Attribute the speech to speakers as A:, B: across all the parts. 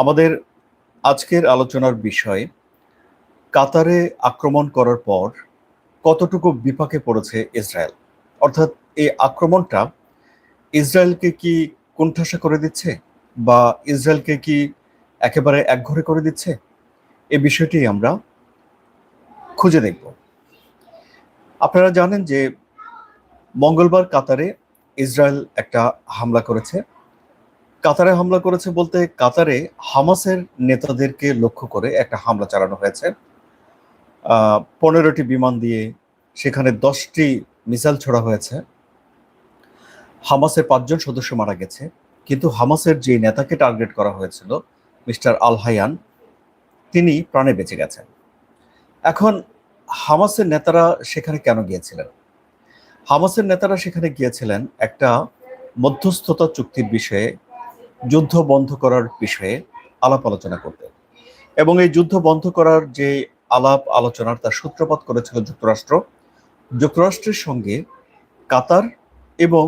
A: আমাদের আজকের আলোচনার বিষয় কাতারে আক্রমণ করার পর কতটুকু বিপাকে পড়েছে ইসরায়েল অর্থাৎ এই আক্রমণটা ইসরায়েলকে কি কোণঠাসা করে দিচ্ছে বা ইসরায়েলকে কি একেবারে একঘরে করে দিচ্ছে এ বিষয়টি আমরা খুঁজে দেখব আপনারা জানেন যে মঙ্গলবার কাতারে ইসরায়েল একটা হামলা করেছে কাতারে হামলা করেছে বলতে কাতারে হামাসের নেতাদেরকে লক্ষ্য করে একটা হামলা চালানো হয়েছে পনেরোটি বিমান দিয়ে সেখানে দশটি মিসাইল ছোড়া হয়েছে হামাসের পাঁচজন সদস্য মারা গেছে কিন্তু হামাসের যে নেতাকে টার্গেট করা হয়েছিল মিস্টার আলহায়ান তিনি প্রাণে বেঁচে গেছেন এখন হামাসের নেতারা সেখানে কেন গিয়েছিলেন হামাসের নেতারা সেখানে গিয়েছিলেন একটা মধ্যস্থতা চুক্তির বিষয়ে যুদ্ধ বন্ধ করার বিষয়ে আলাপ আলোচনা করতে এবং এই যুদ্ধ বন্ধ করার যে আলাপ আলোচনার তার সূত্রপাত করেছিল যুক্তরাষ্ট্র যুক্তরাষ্ট্রের সঙ্গে কাতার এবং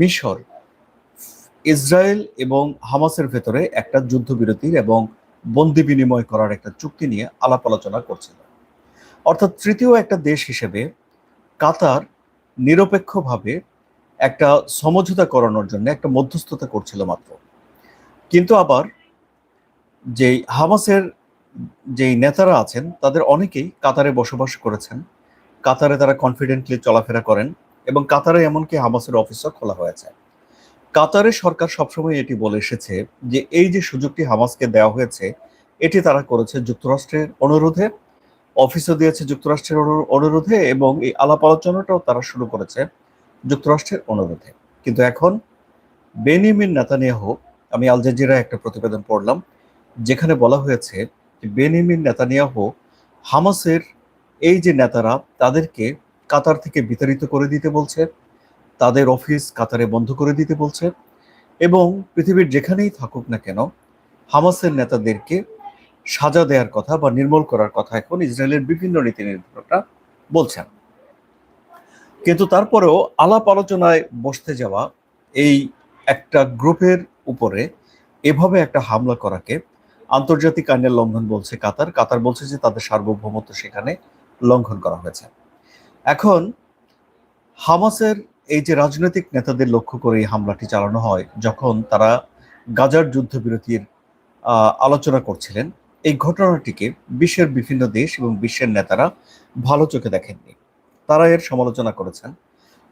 A: মিশর ইসরায়েল এবং হামাসের ভেতরে একটা যুদ্ধবিরতির এবং বন্দি বিনিময় করার একটা চুক্তি নিয়ে আলাপ আলোচনা করছিল অর্থাৎ তৃতীয় একটা দেশ হিসেবে কাতার নিরপেক্ষভাবে একটা সমঝোতা করানোর জন্য একটা মধ্যস্থতা করছিল মাত্র কিন্তু আবার যেই হামাসের যেই নেতারা আছেন তাদের অনেকেই কাতারে বসবাস করেছেন কাতারে তারা কনফিডেন্টলি চলাফেরা করেন এবং কাতারে এমনকি হামাসের অফিসও খোলা হয়েছে কাতারের সরকার সবসময় এটি বলে এসেছে যে এই যে সুযোগটি হামাসকে দেওয়া হয়েছে এটি তারা করেছে যুক্তরাষ্ট্রের অনুরোধে অফিসও দিয়েছে যুক্তরাষ্ট্রের অনুরোধে এবং এই আলাপ আলোচনাটাও তারা শুরু করেছে যুক্তরাষ্ট্রের অনুরোধে কিন্তু এখন বেনিমিন নেতানিয়াহ আমি আল জাজিরা একটা প্রতিবেদন পড়লাম যেখানে বলা হয়েছে যে বেনিমিন নেতানিয়াহু হামাসের এই যে নেতারা তাদেরকে কাতার থেকে বিতাড়িত করে দিতে বলছে তাদের অফিস কাতারে বন্ধ করে দিতে বলছে এবং পৃথিবীর যেখানেই থাকুক না কেন হামাসের নেতাদেরকে সাজা দেওয়ার কথা বা নির্মল করার কথা এখন ইসরায়েলের বিভিন্ন নীতি নির্ধারকরা বলছেন কিন্তু তারপরেও আলাপ আলোচনায় বসতে যাওয়া এই একটা গ্রুপের উপরে এভাবে একটা হামলা করাকে আন্তর্জাতিক আইনের লঙ্ঘন বলছে কাতার কাতার বলছে যে তাদের সার্বভৌমত্ব সেখানে লঙ্ঘন করা হয়েছে এখন হামাসের এই যে রাজনৈতিক নেতাদের লক্ষ্য করে এই হামলাটি চালানো হয় যখন তারা গাজার যুদ্ধবিরতির আলোচনা করছিলেন এই ঘটনাটিকে বিশ্বের বিভিন্ন দেশ এবং বিশ্বের নেতারা ভালো চোখে দেখেননি তারা এর সমালোচনা করেছেন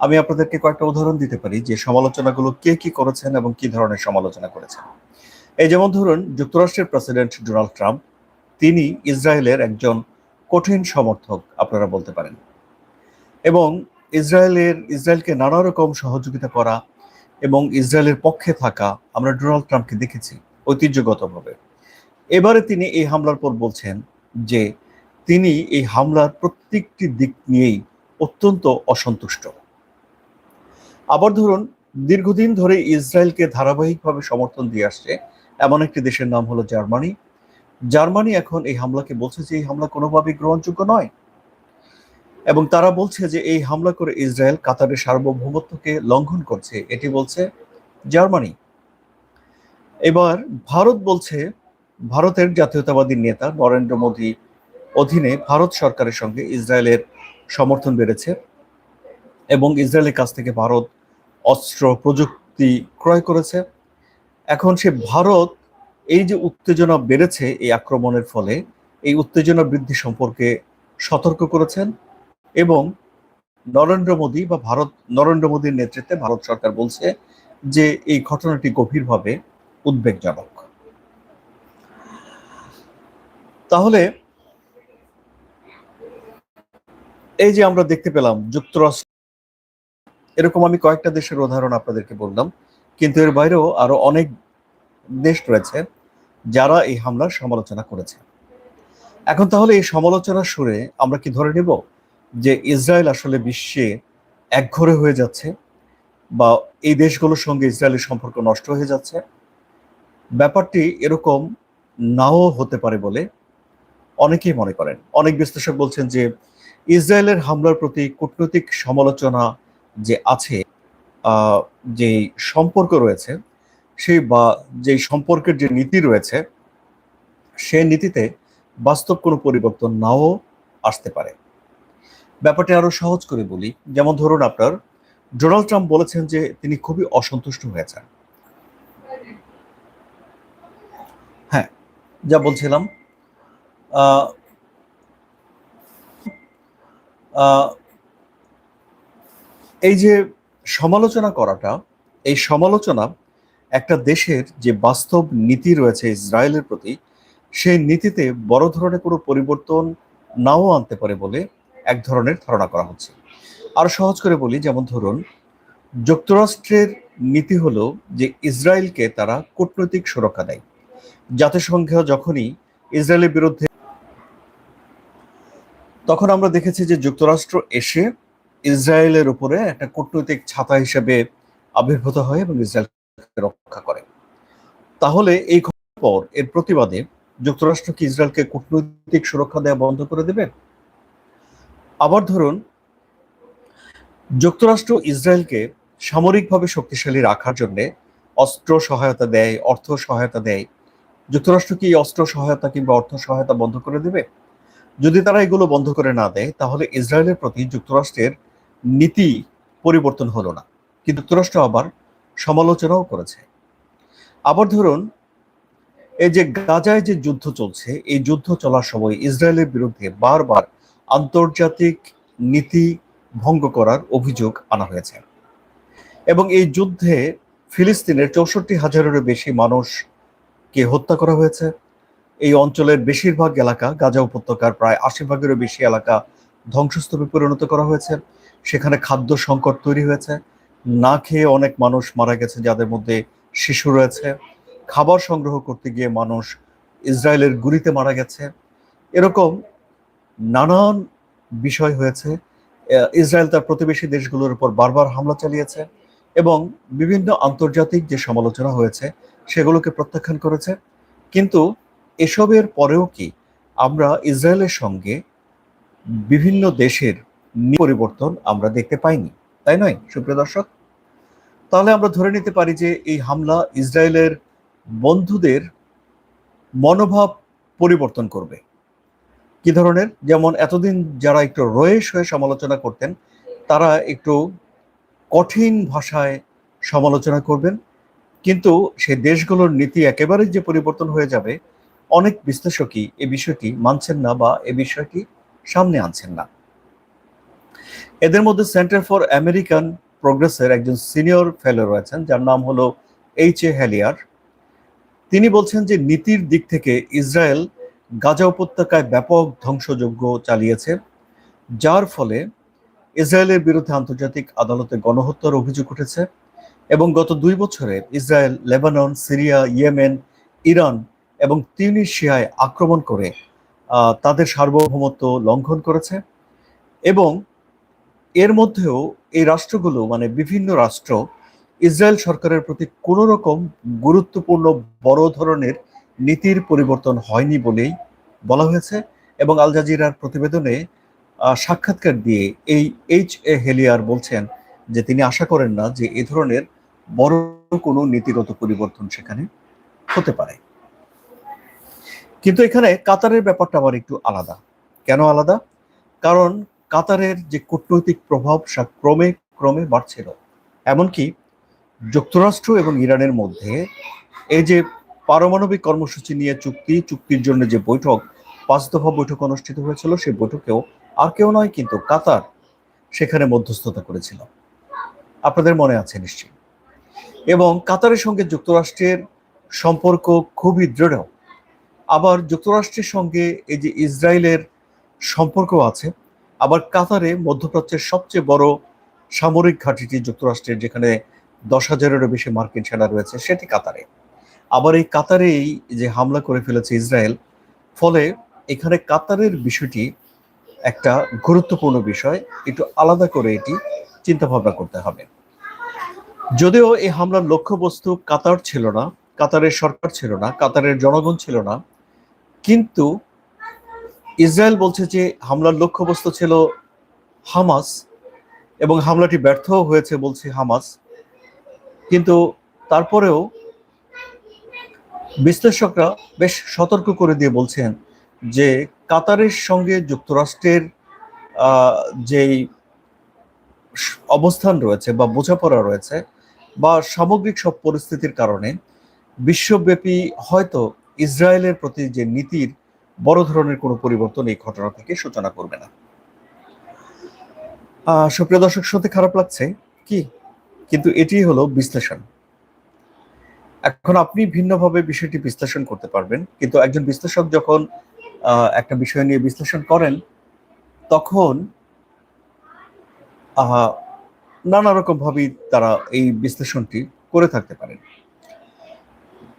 A: আমি আপনাদেরকে কয়েকটা উদাহরণ দিতে পারি যে সমালোচনাগুলো কে কি করেছেন এবং কি ধরনের সমালোচনা করেছেন এই যেমন ধরুন যুক্তরাষ্ট্রের প্রেসিডেন্ট ডোনাল্ড ট্রাম্প তিনি ইসরায়েলের একজন কঠিন সমর্থক আপনারা বলতে পারেন এবং ইসরায়েলের ইসরায়েলকে নানা রকম সহযোগিতা করা এবং ইসরায়েলের পক্ষে থাকা আমরা ডোনাল্ড ট্রাম্পকে দেখেছি ঐতিহ্যগতভাবে এবারে তিনি এই হামলার পর বলছেন যে তিনি এই হামলার প্রত্যেকটি দিক নিয়েই অত্যন্ত অসন্তুষ্ট আবার ধরুন দীর্ঘদিন ধরে ইসরায়েলকে ধারাবাহিকভাবে সমর্থন দিয়ে আসছে এমন একটি দেশের নাম হলো জার্মানি জার্মানি এখন এই হামলাকে বলছে যে এই হামলা কোনোভাবেই গ্রহণযোগ্য নয় এবং তারা বলছে যে এই হামলা করে ইসরায়েল কাতারের সার্বভৌমত্বকে লঙ্ঘন করছে এটি বলছে জার্মানি এবার ভারত বলছে ভারতের জাতীয়তাবাদী নেতা নরেন্দ্র মোদী অধীনে ভারত সরকারের সঙ্গে ইসরায়েলের সমর্থন বেড়েছে এবং ইসরায়েলের কাছ থেকে ভারত অস্ত্র প্রযুক্তি ক্রয় করেছে এখন সে ভারত এই যে উত্তেজনা বেড়েছে এই আক্রমণের ফলে এই উত্তেজনা বৃদ্ধি সম্পর্কে সতর্ক করেছেন এবং নরেন্দ্র মোদী বা ভারত নরেন্দ্র মোদীর নেতৃত্বে ভারত সরকার বলছে যে এই ঘটনাটি গভীরভাবে উদ্বেগজনক তাহলে এই যে আমরা দেখতে পেলাম যুক্তরাষ্ট্র এরকম আমি কয়েকটা দেশের উদাহরণ আপনাদেরকে বললাম কিন্তু এর বাইরেও আরও অনেক দেশ রয়েছে যারা এই হামলার সমালোচনা করেছে এখন তাহলে এই সমালোচনার সুরে আমরা কি ধরে নেব যে ইসরায়েল আসলে বিশ্বে একঘরে হয়ে যাচ্ছে বা এই দেশগুলোর সঙ্গে ইসরায়েলের সম্পর্ক নষ্ট হয়ে যাচ্ছে ব্যাপারটি এরকম নাও হতে পারে বলে অনেকেই মনে করেন অনেক বিশ্লেষক বলছেন যে ইসরায়েলের হামলার প্রতি কূটনৈতিক সমালোচনা যে আছে যে সম্পর্ক রয়েছে সেই বা যেই সম্পর্কের যে নীতি রয়েছে সে নীতিতে বাস্তব কোনো পরিবর্তন নাও আসতে পারে ব্যাপারটা আরো সহজ করে বলি যেমন ধরুন আপনার ডোনাল্ড ট্রাম্প বলেছেন যে তিনি খুবই অসন্তুষ্ট হয়েছেন হ্যাঁ যা বলছিলাম এই যে সমালোচনা করাটা এই সমালোচনা একটা দেশের যে বাস্তব নীতি রয়েছে ইসরায়েলের প্রতি সেই নীতিতে বড় ধরনের কোনো পরিবর্তন নাও আনতে পারে বলে এক ধরনের ধারণা করা হচ্ছে আর সহজ করে বলি যেমন ধরুন যুক্তরাষ্ট্রের নীতি হলো যে ইসরায়েলকে তারা কূটনৈতিক সুরক্ষা দেয় জাতিসংঘে যখনই ইসরায়েলের বিরুদ্ধে তখন আমরা দেখেছি যে যুক্তরাষ্ট্র এসে ইসরায়েলের উপরে একটা কূটনৈতিক ছাতা হিসেবে আবির্ভূত হয় এবং ইসরায়েলকে রক্ষা করে তাহলে এই পর এর প্রতিবাদে যুক্তরাষ্ট্র কি ইসরায়েলকে কূটনৈতিক সুরক্ষা দেওয়া বন্ধ করে দেবে আবার ধরুন যুক্তরাষ্ট্র ইসরায়েলকে সামরিকভাবে শক্তিশালী রাখার জন্য অস্ত্র সহায়তা দেয় অর্থ সহায়তা দেয় যুক্তরাষ্ট্র কি অস্ত্র সহায়তা কিংবা অর্থ সহায়তা বন্ধ করে দেবে যদি তারা এগুলো বন্ধ করে না দেয় তাহলে ইসরায়েলের প্রতি যুক্তরাষ্ট্রের নীতি পরিবর্তন হলো না কিন্তু তুরস্ক আবার সমালোচনাও করেছে আবার ধরুন এই যে গাজায় যে যুদ্ধ চলছে এই যুদ্ধ চলার সময় ইসরায়েলের বিরুদ্ধে বারবার আন্তর্জাতিক নীতি ভঙ্গ করার অভিযোগ আনা হয়েছে এবং এই যুদ্ধে ফিলিস্তিনের চৌষট্টি হাজারেরও বেশি মানুষকে হত্যা করা হয়েছে এই অঞ্চলের বেশিরভাগ এলাকা গাজা উপত্যকার প্রায় আশি ভাগেরও বেশি এলাকা ধ্বংসস্তূপে পরিণত করা হয়েছে সেখানে খাদ্য সংকট তৈরি হয়েছে না খেয়ে অনেক মানুষ মারা গেছে যাদের মধ্যে শিশু রয়েছে খাবার সংগ্রহ করতে গিয়ে মানুষ ইসরায়েলের গুলিতে মারা গেছে এরকম নানান বিষয় হয়েছে ইসরায়েল তার প্রতিবেশী দেশগুলোর উপর বারবার হামলা চালিয়েছে এবং বিভিন্ন আন্তর্জাতিক যে সমালোচনা হয়েছে সেগুলোকে প্রত্যাখ্যান করেছে কিন্তু এসবের পরেও কি আমরা ইসরায়েলের সঙ্গে বিভিন্ন দেশের পরিবর্তন আমরা দেখতে পাইনি তাই নয় সুপ্রিয় দর্শক তাহলে আমরা ধরে নিতে পারি যে এই হামলা ইসরায়েলের বন্ধুদের মনোভাব পরিবর্তন করবে কি ধরনের যেমন এতদিন যারা একটু রয়েস হয়ে সমালোচনা করতেন তারা একটু কঠিন ভাষায় সমালোচনা করবেন কিন্তু সে দেশগুলোর নীতি একেবারে যে পরিবর্তন হয়ে যাবে অনেক বিশ্লেষকই এ বিষয়টি মানছেন না বা এ বিষয়টি সামনে আনছেন না এদের মধ্যে সেন্টার ফর আমেরিকান প্রোগ্রেসের একজন সিনিয়র ফেলো রয়েছেন যার নাম হলো এইচ এ হ্যালিয়ার তিনি বলছেন যে নীতির দিক থেকে ইসরায়েল গাজা উপত্যকায় ব্যাপক ধ্বংসযজ্ঞ চালিয়েছে যার ফলে ইসরায়েলের বিরুদ্ধে আন্তর্জাতিক আদালতে গণহত্যার অভিযোগ উঠেছে এবং গত দুই বছরে Israel Lebanon Syria Yemen Iran এবং তিউনিশিয়ায় আক্রমণ করে তাদের সার্বভৌমত্ব লঙ্ঘন করেছে এবং এর মধ্যেও এই রাষ্ট্রগুলো মানে বিভিন্ন রাষ্ট্র ইসরায়েল সরকারের প্রতি কোনো রকম গুরুত্বপূর্ণ বড় ধরনের নীতির পরিবর্তন হয়নি বলেই বলা হয়েছে এবং আল জাজিরার প্রতিবেদনে সাক্ষাৎকার দিয়ে এই এইচ এ হেলিয়ার বলছেন যে তিনি আশা করেন না যে এ ধরনের বড় কোনো নীতিগত পরিবর্তন সেখানে হতে পারে কিন্তু এখানে কাতারের ব্যাপারটা আবার একটু আলাদা কেন আলাদা কারণ কাতারের যে কূটনৈতিক প্রভাব সা ক্রমে ক্রমে বাড়ছিল এমনকি যুক্তরাষ্ট্র এবং ইরানের মধ্যে এই যে পারমাণবিক কর্মসূচি নিয়ে চুক্তি চুক্তির জন্য যে বৈঠক পাঁচ দফা বৈঠক অনুষ্ঠিত হয়েছিল সেই বৈঠকেও আর কেউ নয় কিন্তু কাতার সেখানে মধ্যস্থতা করেছিল আপনাদের মনে আছে নিশ্চয়ই এবং কাতারের সঙ্গে যুক্তরাষ্ট্রের সম্পর্ক খুবই দৃঢ় আবার যুক্তরাষ্ট্রের সঙ্গে এই যে ইসরায়েলের সম্পর্ক আছে আবার কাতারে মধ্যপ্রাচ্যের সবচেয়ে বড় সামরিক ঘাঁটিটি যুক্তরাষ্ট্রের যেখানে দশ হাজারেরও বেশি মার্কিন সেনা রয়েছে সেটি কাতারে আবার এই কাতারেই যে হামলা করে ফেলেছে ইসরায়েল ফলে এখানে কাতারের বিষয়টি একটা গুরুত্বপূর্ণ বিষয় একটু আলাদা করে এটি চিন্তা ভাবনা করতে হবে যদিও এই হামলার লক্ষ্যবস্তু কাতার ছিল না কাতারের সরকার ছিল না কাতারের জনগণ ছিল না কিন্তু ইসরায়েল বলছে যে হামলার লক্ষ্যবস্তু ছিল হামাস এবং হামলাটি ব্যর্থ হয়েছে বলছে হামাস কিন্তু তারপরেও বিশ্লেষকরা বেশ সতর্ক করে দিয়ে বলছেন যে কাতারের সঙ্গে যুক্তরাষ্ট্রের যেই অবস্থান রয়েছে বা বোঝাপড়া রয়েছে বা সামগ্রিক সব পরিস্থিতির কারণে বিশ্বব্যাপী হয়তো ইসরায়েলের প্রতি যে নীতির বড় ধরনের কোনো পরিবর্তন এই ঘটনা থেকে সূচনা করবে না সুপ্রিয় দর্শক শুনতে খারাপ লাগছে কি কিন্তু এটি হলো বিশ্লেষণ এখন আপনি ভিন্নভাবে বিষয়টি বিশ্লেষণ করতে পারবেন কিন্তু একজন বিশ্লেষক যখন একটা বিষয় নিয়ে বিশ্লেষণ করেন তখন নানা রকমভাবেই তারা এই বিশ্লেষণটি করে থাকতে পারেন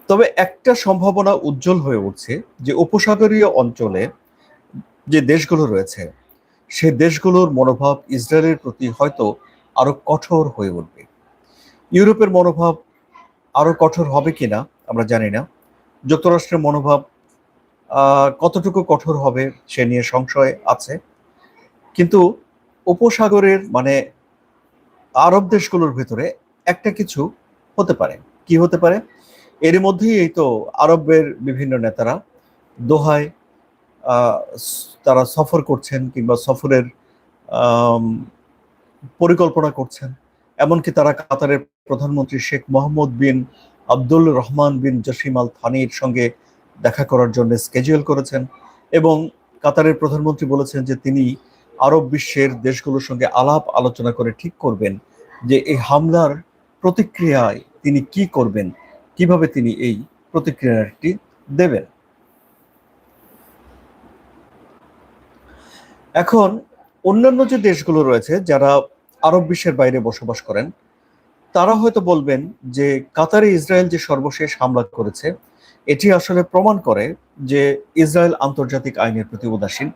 A: তবে একটা সম্ভাবনা উজ্জ্বল হয়ে উঠছে যে উপসাগরীয় অঞ্চলে যে দেশগুলো রয়েছে সে দেশগুলোর মনোভাব ইসরায়েলের প্রতি হয়তো আরো কঠোর হয়ে উঠবে ইউরোপের মনোভাব আরও কঠোর হবে কিনা আমরা জানি না যুক্তরাষ্ট্রের মনোভাব কতটুকু কঠোর হবে সে নিয়ে সংশয় আছে কিন্তু উপসাগরের মানে আরব দেশগুলোর ভিতরে একটা কিছু হতে পারে কি হতে পারে এর মধ্যেই এই তো আরবের বিভিন্ন নেতারা দোহায় তারা সফর করছেন কিংবা সফরের পরিকল্পনা করছেন এমনকি তারা কাতারের প্রধানমন্ত্রী শেখ মোহাম্মদ বিন আব্দুল রহমান বিন জসিম আল থানির সঙ্গে দেখা করার জন্য স্কেজুয়াল করেছেন এবং কাতারের প্রধানমন্ত্রী বলেছেন যে তিনি আরব বিশ্বের দেশগুলোর সঙ্গে আলাপ আলোচনা করে ঠিক করবেন যে এই হামলার প্রতিক্রিয়ায় তিনি কি করবেন কিভাবে তিনি এই প্রতিক্রিয়াটি দেবেন এখন অন্যান্য যে দেশগুলো রয়েছে যারা আরব বিশ্বের বাইরে বসবাস করেন তারা হয়তো বলবেন যে কাতারে ইসরায়েল যে সর্বশেষ হামলা করেছে এটি আসলে প্রমাণ করে যে ইসরায়েল আন্তর্জাতিক আইনের প্রতি উদাসীন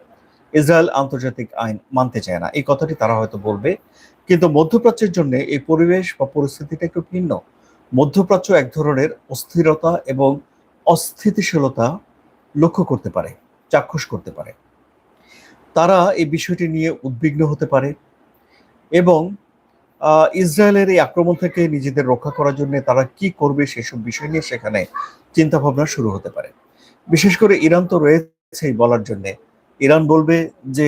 A: ইসরায়েল আন্তর্জাতিক আইন মানতে চায় না এই কথাটি তারা হয়তো বলবে কিন্তু মধ্যপ্রাচ্যের জন্য এই পরিবেশ বা পরিস্থিতিটা একটু ভিন্ন মধ্যপ্রাচ্য এক ধরনের অস্থিরতা এবং অস্থিতিশীলতা লক্ষ্য করতে পারে চাক্ষুষ করতে পারে তারা এই বিষয়টি নিয়ে উদ্বিগ্ন হতে পারে এবং ইসরায়েলের এই আক্রমণ থেকে নিজেদের রক্ষা করার জন্য তারা কি করবে সেসব বিষয় নিয়ে সেখানে চিন্তাভাবনা শুরু হতে পারে বিশেষ করে ইরান তো রয়েছেই বলার জন্য ইরান বলবে যে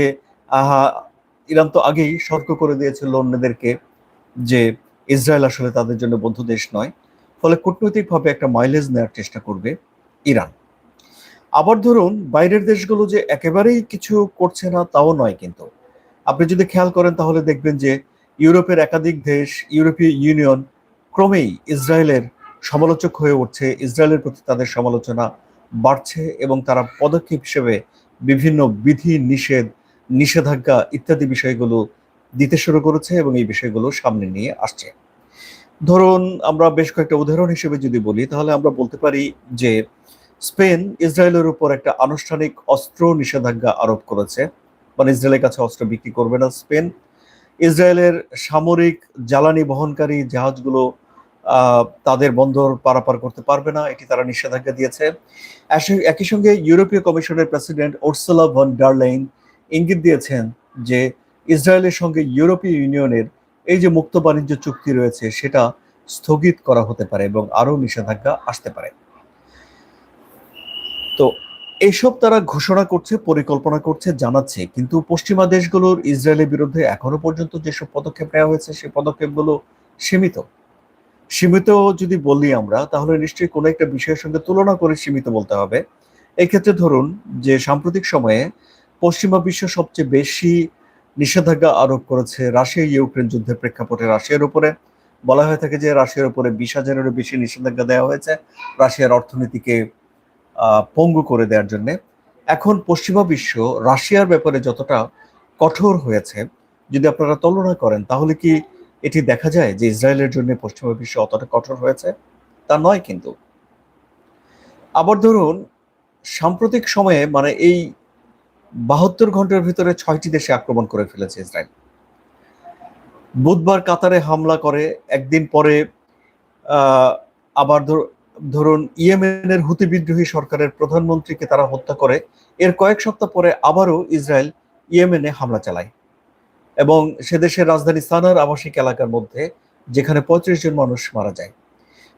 A: আহা ইরান তো আগেই সতর্ক করে দিয়েছিল অন্যদেরকে যে ইসরায়েল আসলে তাদের জন্য বন্ধু দেশ নয় ফলে কূটনৈতিকভাবে একটা মাইলেজ নেওয়ার চেষ্টা করবে ইরান আবার ধরুন বাইরের দেশগুলো যে একেবারেই কিছু করছে না তাও নয় কিন্তু আপনি যদি খেয়াল করেন তাহলে দেখবেন যে ইউরোপের একাধিক দেশ ইউরোপীয় ইউনিয়ন ক্রমেই ইসরায়েলের সমালোচক হয়ে উঠছে ইসরায়েলের প্রতি তাদের সমালোচনা বাড়ছে এবং তারা পদক্ষেপ হিসেবে বিভিন্ন বিধি নিষেধ নিষেধাজ্ঞা ইত্যাদি বিষয়গুলো দিতে শুরু করেছে এবং এই বিষয়গুলো সামনে নিয়ে আসছে ধরুন আমরা বেশ কয়েকটা উদাহরণ হিসেবে যদি বলি তাহলে আমরা বলতে পারি যে স্পেন ইসরায়েলের উপর একটা আনুষ্ঠানিক অস্ত্র নিষেধাজ্ঞা আরোপ করেছে মানে ইসরায়েলের কাছে অস্ত্র বিক্রি করবে না স্পেন ইসরায়েলের সামরিক জ্বালানি বহনকারী জাহাজগুলো তাদের বন্দর পারাপার করতে পারবে না এটি তারা নিষেধাজ্ঞা দিয়েছে একই সঙ্গে ইউরোপীয় কমিশনের প্রেসিডেন্ট ওরসলা ভন ডার্লাইন ইঙ্গিত দিয়েছেন যে ইসরায়েলের সঙ্গে ইউরোপীয় ইউনিয়নের এই যে মুক্ত বাণিজ্য চুক্তি রয়েছে সেটা স্থগিত করা হতে পারে এবং আরও নিষেধাজ্ঞা আসতে পারে তো এসব তারা ঘোষণা করছে পরিকল্পনা করছে জানাচ্ছে কিন্তু পশ্চিমা দেশগুলোর ইসরায়েলের বিরুদ্ধে এখনো পর্যন্ত যেসব পদক্ষেপ নেওয়া হয়েছে সেই পদক্ষেপগুলো সীমিত সীমিত যদি বলি আমরা তাহলে নিশ্চয়ই কোনো একটা বিষয়ের সঙ্গে তুলনা করে সীমিত বলতে হবে এক্ষেত্রে ধরুন যে সাম্প্রতিক সময়ে পশ্চিমা বিশ্ব সবচেয়ে বেশি নিষেধাজ্ঞা আরোপ করেছে রাশিয়া ইউক্রেন যুদ্ধের প্রেক্ষাপটে রাশিয়ার উপরে বলা হয়ে থাকে যে রাশিয়ার উপরে বিশ হাজারেরও বেশি নিষেধাজ্ঞা দেওয়া হয়েছে রাশিয়ার অর্থনীতিকে পঙ্গু করে দেওয়ার জন্য এখন পশ্চিমা বিশ্ব রাশিয়ার ব্যাপারে যতটা কঠোর হয়েছে যদি আপনারা তুলনা করেন তাহলে কি এটি দেখা যায় যে ইসরায়েলের জন্য পশ্চিমা বিশ্ব অতটা কঠোর হয়েছে তা নয় কিন্তু আবার ধরুন সাম্প্রতিক সময়ে মানে এই বাহাত্তর ঘন্টার ভিতরে ছয়টি দেশে আক্রমণ করে ফেলেছে ইসরায়েল বুধবার কাতারে হামলা করে একদিন পরে আবার ধরুন ইয়েমেনের হুতি বিদ্রোহী সরকারের প্রধানমন্ত্রীকে তারা হত্যা করে এর কয়েক সপ্তাহ পরে আবারও ইসরায়েল ইয়েমেনে হামলা চালায় এবং সে দেশের রাজধানী সানার আবাসিক এলাকার মধ্যে যেখানে পঁয়ত্রিশ জন মানুষ মারা যায়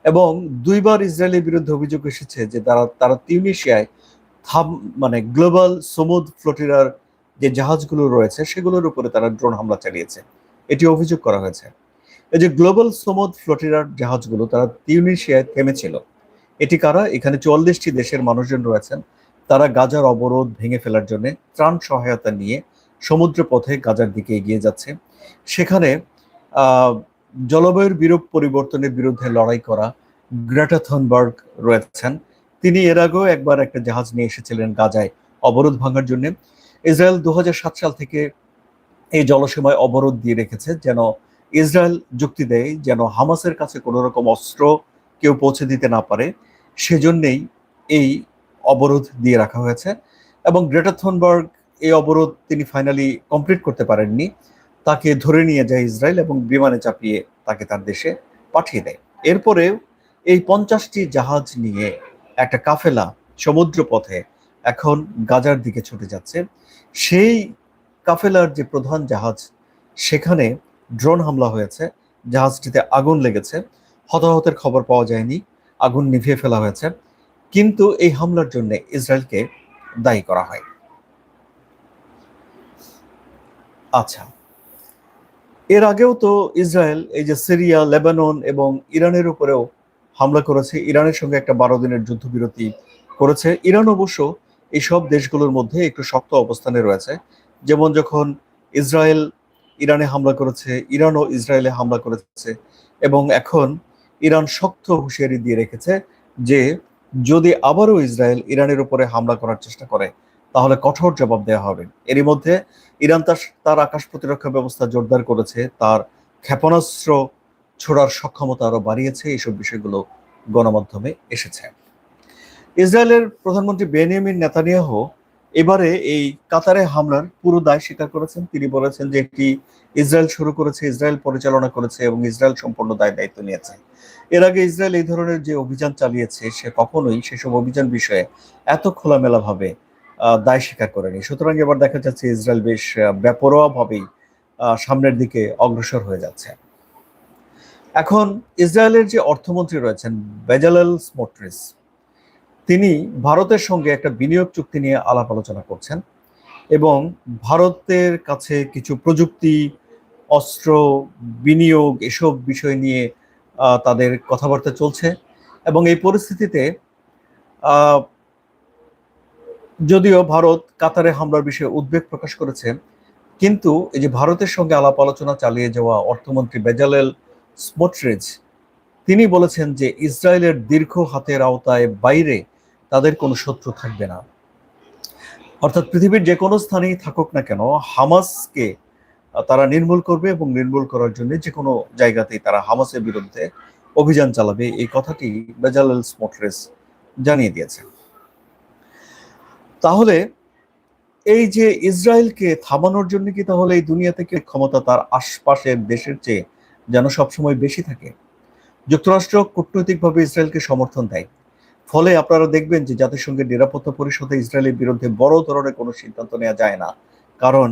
A: এবং দুইবার ইসরায়েলের বিরুদ্ধে অভিযোগ এসেছে যে তারা তারা তিউনিশিয়ায় থাম মানে গ্লোবাল সমুদ ফ্লোটিরার যে জাহাজগুলো রয়েছে সেগুলোর উপরে তারা ড্রোন হামলা চালিয়েছে এটি অভিযোগ করা হয়েছে এই যে গ্লোবাল সমুদ ফ্লোটিরার জাহাজগুলো তারা তিউনিশিয়ায় থেমেছিল এটি কারা এখানে চুয়াল্লিশটি দেশের মানুষজন রয়েছেন তারা গাজার অবরোধ ভেঙে ফেলার জন্য ত্রাণ সহায়তা নিয়ে সমুদ্র পথে গাজার দিকে এগিয়ে যাচ্ছে সেখানে জলবায়ুর বিরূপ পরিবর্তনের বিরুদ্ধে লড়াই করা গ্রেটাথনবার্গ রয়েছেন তিনি এর আগেও একবার একটা জাহাজ নিয়ে এসেছিলেন গাজায় অবরোধ ভাঙার জন্য ইসরায়েল দু সাল থেকে এই জলসীমায় অবরোধ দিয়ে রেখেছে যেন ইসরায়েল যুক্তি দেয় যেন হামাসের কাছে কোনো রকম অস্ত্র কেউ পৌঁছে দিতে না পারে সেজন্যেই এই অবরোধ দিয়ে রাখা হয়েছে এবং গ্রেটার থনবার্গ এই অবরোধ তিনি ফাইনালি কমপ্লিট করতে পারেননি তাকে ধরে নিয়ে যায় ইসরায়েল এবং বিমানে চাপিয়ে তাকে তার দেশে পাঠিয়ে দেয় এরপরে এই পঞ্চাশটি জাহাজ নিয়ে একটা কাফেলা সমুদ্র পথে এখন গাজার দিকে ছুটে যাচ্ছে সেই কাফেলার যে প্রধান জাহাজ সেখানে ড্রোন হামলা হয়েছে জাহাজটিতে আগুন লেগেছে হতাহতের খবর পাওয়া যায়নি আগুন নিভিয়ে ফেলা হয়েছে কিন্তু এই হামলার জন্য ইসরায়েলকে দায়ী করা হয় আচ্ছা এর আগেও তো ইসরায়েল এই যে সিরিয়া লেবানন এবং ইরানের উপরেও হামলা করেছে ইরানের সঙ্গে একটা বারো দিনের যুদ্ধবিরতি করেছে ইরান অবশ্য এইসব দেশগুলোর মধ্যে একটু শক্ত অবস্থানে রয়েছে যেমন যখন ইসরায়েল ইরানে হামলা করেছে ইরানও ইসরায়েলে হামলা করেছে এবং এখন ইরান শক্ত হুঁশিয়ারি দিয়ে রেখেছে যে যদি আবারও ইসরায়েল ইরানের উপরে হামলা করার চেষ্টা করে তাহলে কঠোর জবাব দেওয়া হবে এরই মধ্যে ইরান তার তার আকাশ প্রতিরক্ষা ব্যবস্থা জোরদার করেছে তার ক্ষেপণাস্ত্র ছোড়ার সক্ষমতা আরও বাড়িয়েছে এইসব বিষয়গুলো গণমাধ্যমে এসেছে ইসরায়েলের প্রধানমন্ত্রী বেনিয়ামিন নেতানিয়াহ এবারে এই কাতারে হামলার পুরো দায় স্বীকার করেছেন তিনি বলেছেন যে এটি ইসরায়েল শুরু করেছে ইসরায়েল পরিচালনা করেছে এবং ইসরায়েল সম্পূর্ণ দায় দায়িত্ব নিয়েছে এর আগে ইসরায়েল এই ধরনের যে অভিযান চালিয়েছে সে কখনোই সেসব অভিযান বিষয়ে এত খোলামেলাভাবে দায় স্বীকার করেনি সুতরাং এবার দেখা যাচ্ছে ইসরায়েল বেশ ব্যাপরোয়াভাবেই সামনের দিকে অগ্রসর হয়ে যাচ্ছে এখন ইসরায়েলের যে অর্থমন্ত্রী রয়েছেন বেজালাল স্মোট্রিস তিনি ভারতের সঙ্গে একটা বিনিয়োগ চুক্তি নিয়ে আলাপ আলোচনা করছেন এবং ভারতের কাছে কিছু প্রযুক্তি অস্ত্র বিনিয়োগ এসব বিষয় নিয়ে তাদের কথাবার্তা চলছে এবং এই পরিস্থিতিতে যদিও ভারত কাতারে হামলার বিষয়ে উদ্বেগ প্রকাশ করেছে কিন্তু এই যে ভারতের সঙ্গে আলাপ আলোচনা চালিয়ে যাওয়া অর্থমন্ত্রী বেজালেল স্পোটরেজ তিনি বলেছেন যে ইসরায়েলের দীর্ঘ হাতের আওতায় বাইরে তাদের কোনো শত্রু থাকবে না অর্থাৎ পৃথিবীর যে কোনো স্থানেই থাকুক না কেন হামাসকে তারা নির্মূল করবে এবং নির্মূল করার জন্য যে কোনো জায়গাতেই তারা হামাসের বিরুদ্ধে অভিযান চালাবে এই কথাটি বেজালাল স্মোটরেস জানিয়ে দিয়েছেন তাহলে এই যে ইসরায়েলকে থামানোর জন্য কি তাহলে এই দুনিয়া থেকে ক্ষমতা তার আশপাশের দেশের চেয়ে যেন সবসময় বেশি থাকে যুক্তরাষ্ট্র কূটনৈতিকভাবে ইসরায়েলকে সমর্থন দেয় ফলে আপনারা দেখবেন যে জাতিসংঘের নিরাপত্তা পরিষদে ইসরায়েলের বিরুদ্ধে বড় ধরনের কোনো সিদ্ধান্ত নেওয়া যায় না কারণ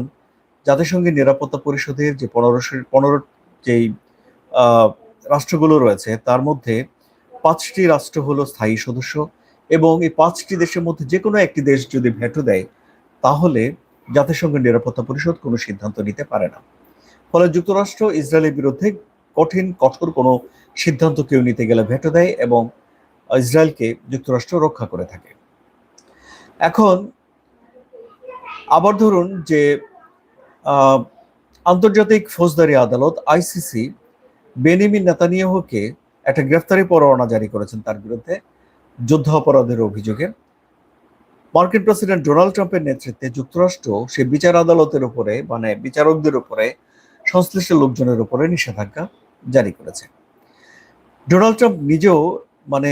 A: জাতিসংঘের নিরাপত্তা পরিষদের যে পনেরোশো পনেরো যেই রাষ্ট্রগুলো রয়েছে তার মধ্যে পাঁচটি রাষ্ট্র হলো স্থায়ী সদস্য এবং এই পাঁচটি দেশের মধ্যে যে কোনো একটি দেশ যদি ভেটো দেয় তাহলে জাতিসংঘের নিরাপত্তা পরিষদ কোনো সিদ্ধান্ত নিতে পারে না ফলে যুক্তরাষ্ট্র ইসরায়েলের বিরুদ্ধে কঠিন কঠোর কোনো সিদ্ধান্ত কেউ নিতে গেলে ভেটো দেয় এবং ইসরায়েলকে যুক্তরাষ্ট্র রক্ষা করে থাকে এখন আবার ধরুন যে আন্তর্জাতিক ফৌজদারি আদালত আইসিসি বেনিমিন নেতানিয়াহুকে একটা গ্রেফতারি পরোয়ানা জারি করেছেন তার বিরুদ্ধে যুদ্ধ অপরাধের অভিযোগে মার্কিন প্রেসিডেন্ট ডোনাল্ড ট্রাম্পের নেতৃত্বে যুক্তরাষ্ট্র সে বিচার আদালতের উপরে মানে বিচারকদের উপরে সংশ্লিষ্ট লোকজনের উপরে নিষেধাজ্ঞা জারি করেছে ডোনাল্ড ট্রাম্প নিজেও মানে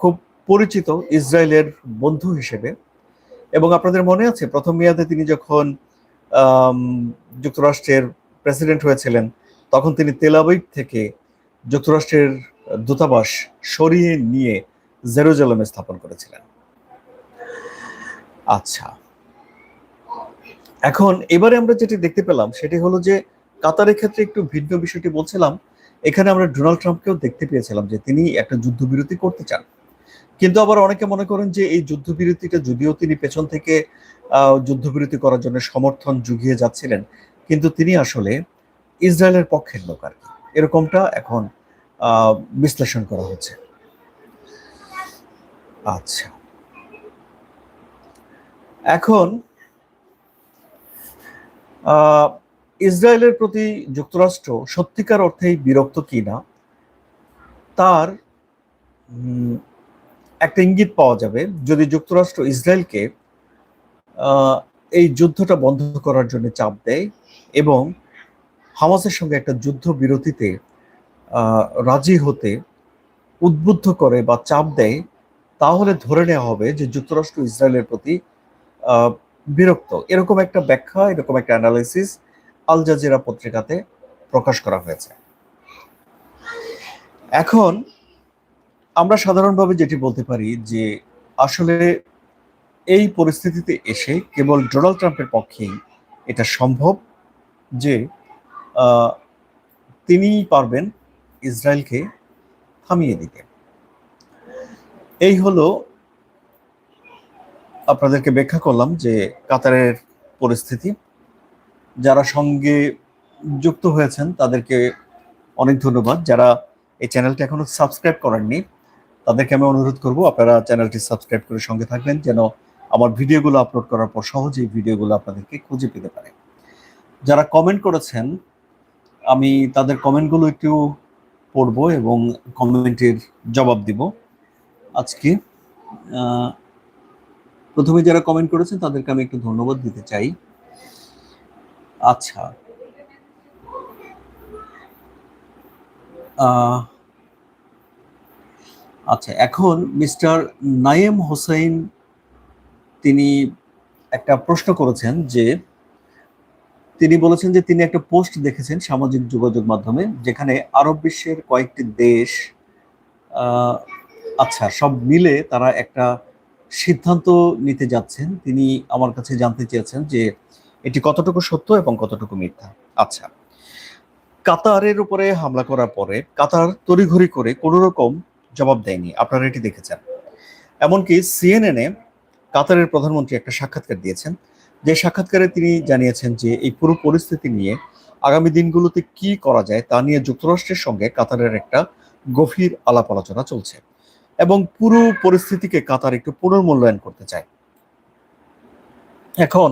A: খুব পরিচিত ইসরায়েলের বন্ধু হিসেবে এবং আপনাদের মনে আছে প্রথম মেয়াদে তিনি যখন যুক্তরাষ্ট্রের প্রেসিডেন্ট হয়েছিলেন তখন তিনি তেলাবৈব থেকে যুক্তরাষ্ট্রের দূতাবাস সরিয়ে নিয়ে জেরুজালেমে স্থাপন করেছিলেন আচ্ছা এখন এবারে আমরা যেটি দেখতে পেলাম সেটি হলো যে কাতারের ক্ষেত্রে একটু ভিন্ন বিষয়টি বলছিলাম এখানে আমরা ডোনাল্ড ট্রাম্পকেও দেখতে পেয়েছিলাম যে তিনি একটা যুদ্ধবিরতি করতে চান কিন্তু আবার অনেকে মনে করেন যে এই যুদ্ধবিরতিটা যদিও তিনি পেছন থেকে যুদ্ধবিরতি করার জন্য সমর্থন জুগিয়ে যাচ্ছিলেন কিন্তু তিনি আসলে ইসরায়েলের পক্ষের লোক আর কি এরকমটা এখন বিশ্লেষণ করা হচ্ছে আচ্ছা এখন আহ ইসরায়েলের প্রতি যুক্তরাষ্ট্র সত্যিকার অর্থেই বিরক্ত কি না তার একটা ইঙ্গিত পাওয়া যাবে যদি যুক্তরাষ্ট্র ইসরায়েলকে এই যুদ্ধটা বন্ধ করার জন্য চাপ দেয় এবং হামাসের সঙ্গে একটা যুদ্ধ বিরতিতে রাজি হতে উদ্বুদ্ধ করে বা চাপ দেয় তাহলে ধরে নেওয়া হবে যে যুক্তরাষ্ট্র ইসরায়েলের প্রতি বিরক্ত এরকম একটা ব্যাখ্যা এরকম একটা অ্যানালাইসিস আল জাজিরা পত্রিকাতে প্রকাশ করা হয়েছে এখন আমরা সাধারণভাবে যেটি বলতে পারি যে আসলে এই পরিস্থিতিতে এসে কেবল ডোনাল্ড ট্রাম্পের পক্ষেই এটা সম্ভব যে তিনিই পারবেন ইসরায়েলকে থামিয়ে দিতে এই হলো আপনাদেরকে ব্যাখ্যা করলাম যে কাতারের পরিস্থিতি যারা সঙ্গে যুক্ত হয়েছেন তাদেরকে অনেক ধন্যবাদ যারা এই চ্যানেলটি এখনও সাবস্ক্রাইব করেননি তাদেরকে আমি অনুরোধ করব আপনারা চ্যানেলটি সাবস্ক্রাইব করে সঙ্গে থাকবেন যেন আমার ভিডিওগুলো আপলোড করার পর সহজেই ভিডিওগুলো আপনাদেরকে খুঁজে পেতে পারে যারা কমেন্ট করেছেন আমি তাদের কমেন্টগুলো একটু পড়ব এবং কমেন্টের জবাব দিব আজকে প্রথমে যারা কমেন্ট করেছেন তাদেরকে আমি একটু ধন্যবাদ দিতে চাই আচ্ছা আচ্ছা এখন মিস্টার নায়েম হোসেন তিনি একটা প্রশ্ন করেছেন যে তিনি বলেছেন যে তিনি একটা পোস্ট দেখেছেন সামাজিক যোগাযোগ মাধ্যমে যেখানে আরব বিশ্বের কয়েকটি দেশ আচ্ছা সব মিলে তারা একটা সিদ্ধান্ত নিতে যাচ্ছেন তিনি আমার কাছে জানতে চেয়েছেন যে এটি কতটুকু সত্য এবং কতটুকু মিথ্যা আচ্ছা কাতারের উপরে হামলা করার পরে কাতার তড়িঘড়ি করে কোনো রকম জবাব দেয়নি আপনারা এটি দেখেছেন এমনকি এ কাতারের প্রধানমন্ত্রী একটা সাক্ষাৎকার দিয়েছেন যে সাক্ষাৎকারে তিনি জানিয়েছেন যে এই পুরো পরিস্থিতি নিয়ে আগামী দিনগুলোতে কি করা যায় তা নিয়ে যুক্তরাষ্ট্রের সঙ্গে কাতারের একটা গভীর আলাপ আলোচনা চলছে এবং পুরো পরিস্থিতিকে কাতার একটু পুনর্মূল্যায়ন করতে চায় এখন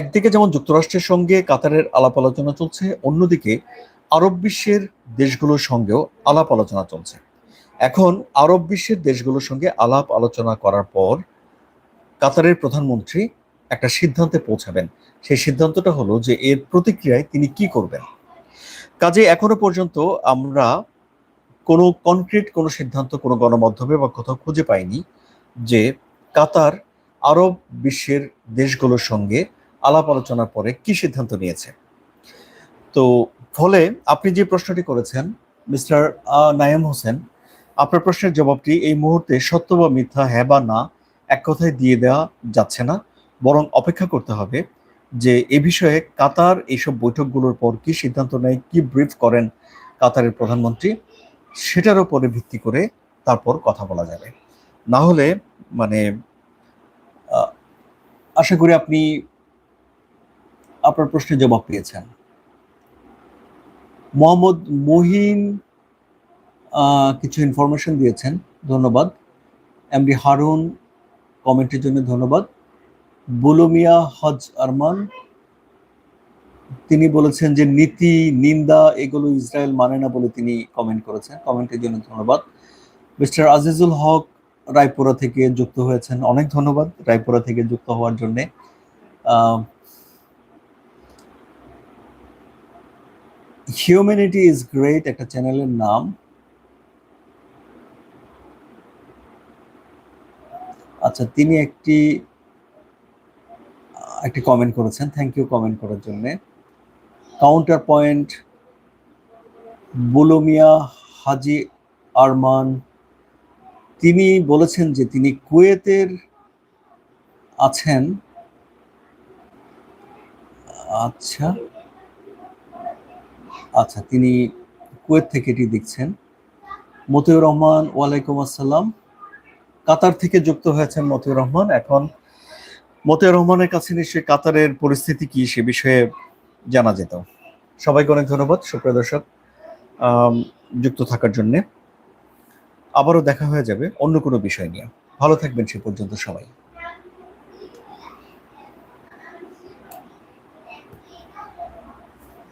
A: একদিকে যেমন যুক্তরাষ্ট্রের সঙ্গে কাতারের আলাপ আলোচনা চলছে অন্যদিকে আরব বিশ্বের দেশগুলোর সঙ্গেও আলাপ আলোচনা চলছে এখন আরব বিশ্বের দেশগুলোর সঙ্গে আলাপ আলোচনা করার পর কাতারের প্রধানমন্ত্রী একটা সিদ্ধান্তে পৌঁছাবেন সেই সিদ্ধান্তটা হলো যে এর প্রতিক্রিয়ায় তিনি কি করবেন কাজে এখনো পর্যন্ত আমরা কোনো কনক্রিট কোনো সিদ্ধান্ত কোনো গণমাধ্যমে বা কোথাও খুঁজে পাইনি যে কাতার আরব বিশ্বের দেশগুলোর সঙ্গে আলাপ আলোচনার পরে কি সিদ্ধান্ত নিয়েছে তো ফলে আপনি যে প্রশ্নটি করেছেন মিস্টার নায়াম হোসেন আপনার প্রশ্নের জবাবটি এই মুহূর্তে সত্য বা মিথ্যা হ্যাঁ বা না এক কথায় দিয়ে দেওয়া যাচ্ছে না বরং অপেক্ষা করতে হবে যে এ বিষয়ে কাতার এইসব বৈঠকগুলোর পর কি সিদ্ধান্ত নেয় কি ব্রিফ করেন কাতারের প্রধানমন্ত্রী সেটার উপরে ভিত্তি করে তারপর কথা বলা যাবে না হলে মানে আশা করি আপনি আপনার প্রশ্নের জবাব পেয়েছেন মোহাম্মদ মহিন কিছু ইনফরমেশন দিয়েছেন ধন্যবাদ এমডি হারুন কমেন্টের জন্য ধন্যবাদ বুলুমিয়া হজ আরমান তিনি বলেছেন যে নীতি নিন্দা এগুলো ইসরায়েল মানে না বলে তিনি কমেন্ট করেছেন কমেন্টের জন্য ধন্যবাদ মিস্টার আজিজুল হক রায়পুরা থেকে যুক্ত হয়েছেন অনেক ধন্যবাদ রায়পুরা থেকে যুক্ত হওয়ার জন্যে হিউম্যানিটি ইজ গ্রেট একটা চ্যানেলের নাম আচ্ছা তিনি একটি একটি কমেন্ট করেছেন থ্যাংক ইউ কমেন্ট করার জন্যে কাউন্টার পয়েন্ট বুলোমিয়া হাজি আরমান তিনি বলেছেন যে তিনি কুয়েতের আছেন আচ্ছা আচ্ছা তিনি কুয়েত থেকে এটি দেখছেন মতিউর রহমান ওয়ালাইকুম আসসালাম কাতার থেকে যুক্ত হয়েছেন মতিউর রহমান এখন মতিউর রহমানের কাছে নিশ্চয়ই কাতারের পরিস্থিতি কি সে বিষয়ে জানা যেত সবাইকে অনেক ধন্যবাদ সুপ্রিয় দর্শক যুক্ত থাকার জন্যে আবারও দেখা হয়ে যাবে অন্য কোনো বিষয় নিয়ে ভালো থাকবেন সে পর্যন্ত সবাই